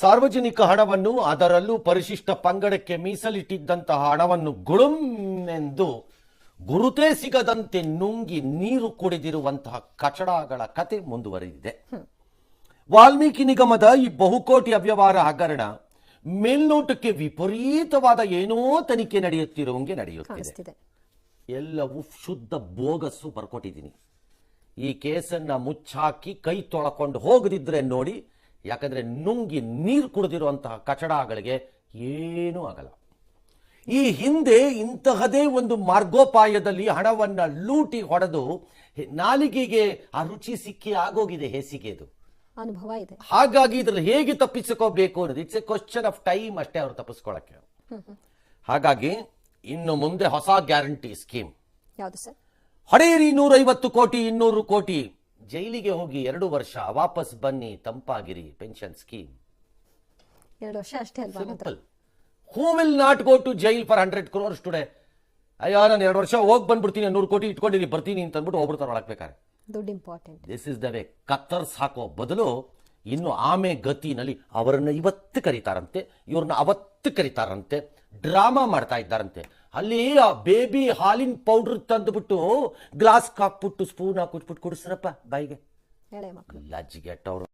ಸಾರ್ವಜನಿಕ ಹಣವನ್ನು ಅದರಲ್ಲೂ ಪರಿಶಿಷ್ಟ ಪಂಗಡಕ್ಕೆ ಮೀಸಲಿಟ್ಟಿದ್ದಂತಹ ಹಣವನ್ನು ಗುಳುಮೆಂದು ಗುರುತೇ ಸಿಗದಂತೆ ನುಂಗಿ ನೀರು ಕುಡಿದಿರುವಂತಹ ಕಚಡಗಳ ಕತೆ ಮುಂದುವರೆದಿದೆ. ವಾಲ್ಮೀಕಿ ನಿಗಮದ ಈ ಬಹುಕೋಟಿ ಅವ್ಯವಹಾರ ಹಗರಣ ಮೇಲ್ನೋಟಕ್ಕೆ ವಿಪರೀತವಾದ ಏನೋ ತನಿಖೆ ನಡೆಯುತ್ತಿರುವಂಗೆ ನಡೆಯುತ್ತಿದೆ. ಎಲ್ಲವೂ ಶುದ್ಧ ಬೋಗಸ್ಸು ಬರ್ಕೊಟ್ಟಿದ್ದೀನಿ. ಈ ಕೇಸನ್ನ ಮುಚ್ಚಾಕಿ ಕೈ ತೊಳಕೊಂಡು ಹೋಗದಿದ್ರೆ ನೋಡಿ ಯಾಕಂದ್ರೆ ನುಂಗಿ ನೀರು ಕುಡಿದಿರುವಂತಹ ಕಚಡಗಳಿಗೆ ಏನೂ ಆಗಲ್ಲ. ಈ ಹಿಂದೆ ಇಂತಹದೇ ಒಂದು ಮಾರ್ಗೋಪಾಯದಲ್ಲಿ ಹಣವನ್ನು ಲೂಟಿ ಹೊಡೆದು ನಾಲಿಗೆಗೆ ಆ ರುಚಿ ಸಿಕ್ಕಿ ಆಗೋಗಿದೆ ಹೇಸಿಗೆದು ಅನುಭವ ಇದೆ. ಹಾಗಾಗಿ ಇದ್ರಲ್ಲಿ ಹೇಗೆ ತಪ್ಪಿಸಿಕೋಬೇಕು ಅನ್ನೋದು it's a question of time ಅಷ್ಟೇ ಅವರು ತಪ್ಪಿಸ್ಕೊಳಕ್ಕೆ. ಹಾಗಾಗಿ ಇನ್ನು ಮುಂದೆ ಹೊಸ ಗ್ಯಾರಂಟಿ ಸ್ಕೀಮ್. ಯಾವುದು ಸರ್? ಹೊಡೆಯಿರಿ ನೂರೈವತ್ತು ಕೋಟಿ ಇನ್ನೂರು ಕೋಟಿ. ಜೈಲಿಗೆ ಹೋಗಿ ಎರಡು ವರ್ಷ ವಾಪಸ್ ಬನ್ನಿ ತಂಪಾಗಿರಿ ಪೆನ್ಷನ್ ಸ್ಕೀಮ್. ಎರಡು ವರ್ಷ ಅಷ್ಟೇ ಅಲ್ವಾ simple who will not go to jail for hundred crores today ಅಯ್ಯೋ ನಾನು ಎರಡು ವರ್ಷ ಹೋಗಿ ಬಂದ್ಬಿಡ್ತೀನಿ ನೂರು ಕೋಟಿ ಇಟ್ಕೊಂಡಿರಿ ಬರ್ತೀನಿ ಅಂತ ಅಂದ್ಬಿಟ್ಟು ಹೋಗ್ಬಿಡ್ತಾರೆ ಒಳಕ್ಬೇಕಾರೆ ದುಡ್ಡು important this is the way ಕತ್ತರ್ಸ್ ಹಾಕೋ ಬದಲು ಇನ್ನು ಆಮೆ ಗತಿನಲ್ಲಿ ಅವರನ್ನ ಇವತ್ತು ಕರೀತಾರಂತೆ ಇವ್ರನ್ನ ಅವತ್ತು ಕರೀತಾರಂತೆ ಡ್ರಾಮಾ ಮಾಡ್ತಾ ಇದ್ದಾರಂತೆ. ಅಲ್ಲಿ ಆ ಬೇಬಿ ಹಾಲಿನ ಪೌಡರ್ ತಂದುಬಿಟ್ಟು ಗ್ಲಾಸ್ ಹಾಕ್ಬಿಟ್ಟು ಸ್ಪೂನ್ ಹಾಕ್ಬಿಟ್ಬಿಟ್ಟು ಕುಡಿಸ್ರಪ್ಪ ಬಾಯಿಗೆ. ಲಜ್ಜಿಗೆ ಲಜ್ಜಿಗೆಟ್ಟವ್ರು